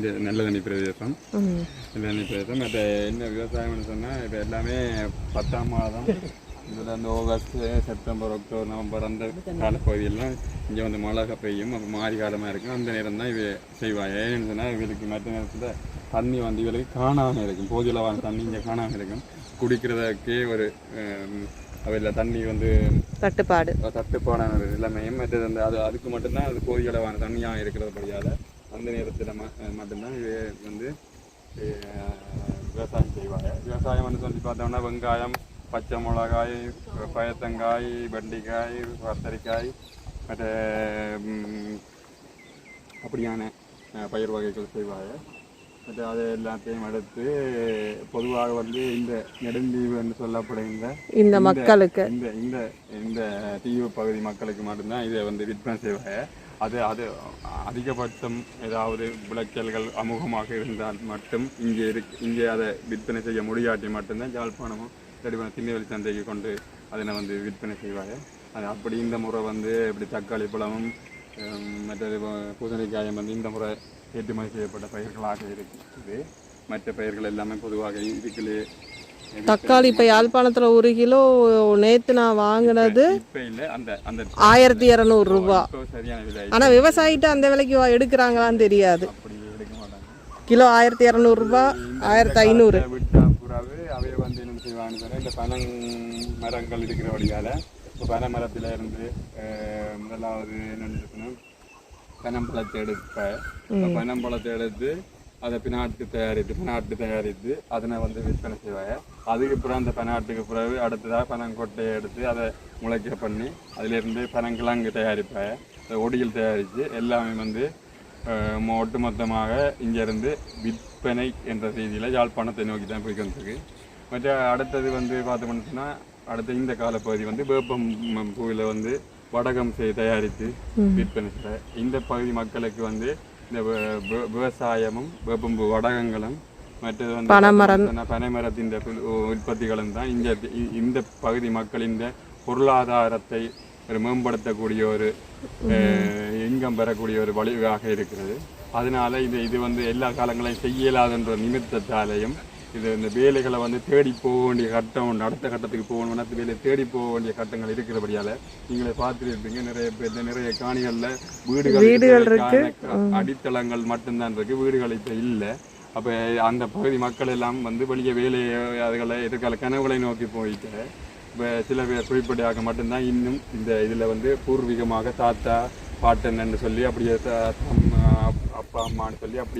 இந்த நல்ல தண்ணி பிரதேசம். ம் நல்ல தண்ணி பிரதேசம். மற்ற என்ன விவசாயம்னு சொன்னால் இப்போ எல்லாமே பத்தாம் மாதம். இதில் அந்த ஆகஸ்ட் செப்டம்பர் அக்டோபர் நவம்பர் அந்த காலப்பகுதியெல்லாம் இங்கே வந்து மழை பெய்யும். அப்போ மாறி காலமாக இருக்கும். அந்த நேரம் தான் இவ செய்வாங்க. ஏன்னு சொன்னால் இவளுக்கு மற்ற நேரத்தில் தண்ணி வந்து இவளுக்கு காணாமல் இருக்கும். போதியளவான தண்ணி இங்கே காணாமல் இருக்கும். குடிக்கிறதுக்கே ஒரு அவையில் தண்ணி வந்து தட்டுப்பாடு. தட்டுப்பாடான நிலைமையும் மற்றது அந்த அது அதுக்கு மட்டும்தான் அது போதிய அளவான தண்ணியாக இருக்கிறபடியால் அந்த நேரத்தில் மட்டும்தான் வந்து விவசாயம் செய்வாங்க. விவசாயம் வந்து சொல்லி பார்த்தோம்னா வெங்காயம் பச்சை மிளகாய் பயத்தங்காய் வெண்டிக்காய் கத்தரிக்காய் மற்ற அப்படியான பயிர் வகைகள் செய்வாங்க. மற்ற அது எல்லாத்தையும் எடுத்து பொதுவாக வந்து இந்த நெடுந்தீவு என்று சொல்லப்படுகின்ற இந்த மக்களுக்கு. இந்த இந்த இந்த தீவு பகுதி மக்களுக்கு மட்டும்தான் இதை வந்து விற்பனை செய்வாங்க. அது அது அதிகபட்சம் ஏதாவது விளைச்சல்கள் அமுகமாக இருந்தால் மட்டும் இங்கே இரு இங்கே அதை விற்பனை செய்ய முடியாட்டி மட்டும்தான் யாழ்ப்பாணமும் இல்லாட்டி திண்ணவெளி சந்தைக்கு கொண்டு அதனை வந்து விற்பனை செய்வாங்க அது அப்படி இந்த முறை வந்து இப்படி தக்காளி பழமும் ஹம், மற்றது பூசணிக்காயம் வந்து இந்த முறை ஏற்றுமதி செய்யப்பட்ட பயிர்களாக இருக்குது மற்ற பயிர்கள் எல்லாமே பொதுவாக இதுக்குள்ளே தக்காளி இப்போ யாழ்ப்பாணத்தில் ஒரு கிலோ நேற்று நான் வாங்கினது ஆயிரத்தி இரநூறு ரூபா. இப்போ சரியான விலை ஆனால் விவசாயிட்ட அந்த விலைக்கு எடுக்கிறாங்களான்னு தெரியாது. கிலோ ஆயிரத்தி இரநூறுபா ஆயிரத்தி ஐநூறு. அவைய வந்து என்ன செய்வாங்கன்னு சொன்னா இந்த பனங் மரங்கள் இருக்கிற வழியால இப்போ பனை மரத்துல இருந்து முதலாவது என்னன்னு பனம்பழத்தை எடுப்பேன் பனம்பழத்தை எடுத்து அதை பினாட்டு தயாரித்து பனாட்டு தயாரித்து அதனை வந்து விற்பனை செய்வாங்க. அதுக்கு பிறகு அந்த பனாட்டுக்கு பிறகு அடுத்ததாக பனங்கொட்டையை எடுத்து அதை முளைக்க பண்ணி அதிலிருந்து பனங்கிழங்கு தயாரிப்பாங்க. ஒடியில் தயாரித்து எல்லாமே வந்து ஒட்டுமொத்தமாக இங்கேருந்து விற்பனை என்ற ரீதியில் யாழ்ப்பாணத்தை நோக்கி தான் போய் கொண்டிருக்கு. மற்ற அடுத்தது வந்து பார்த்தோம்னு அடுத்த இந்த காலப்பகுதி வந்து வேப்பம் பூவில் வந்து வடகம் செய் தயாரித்து விற்பனை செய்ய இந்த பகுதி மக்களுக்கு வந்து இந்த விவசாயமும் வேப்பம்பு வடகங்களும் மற்றது வந்து பனைமரம். பனைமரத்தின் உற்பத்திகளும் தான் இங்க இ- இந்த பகுதி மக்களின் பொருளாதாரத்தை ஒரு மேம்படுத்தக்கூடிய ஒரு இன்கம் பெறக்கூடிய ஒரு வழிவாக இருக்கிறது அதனால இது இது வந்து எல்லா காலங்களையும் செய்ய இயலாதுன்ற நிமித்தத்தாலேயும் இது இந்த வேலைகளை வந்து தேடி போக வேண்டிய கட்டம். அடுத்த கட்டத்துக்கு போகணும்னா அந்த வேலையை தேடி போக வேண்டிய கட்டங்கள் இருக்கிறபடியால நீங்களே பார்த்துருப்பீங்க. நிறைய பேர் நிறைய காணிகளில் வீடுகள் வீடுகள் அடித்தளங்கள் மட்டும்தான் இருக்கு. வீடுகள் இப்போ இல்லை. அப்போ அந்த பகுதி மக்கள் எல்லாம் வந்து வெளியே வேலையை அதுகளை எதிர்கால கனவுகளை நோக்கி போயிட்டு இப்போ சில பேர் குறிப்பிடையாக மட்டும்தான் இன்னும் இந்த இதில் வந்து பூர்வீகமாக தாத்தா பாட்டன் என்று சொல்லி அப்படியே அப்பா அம்மான்னு சொல்லி அப்படி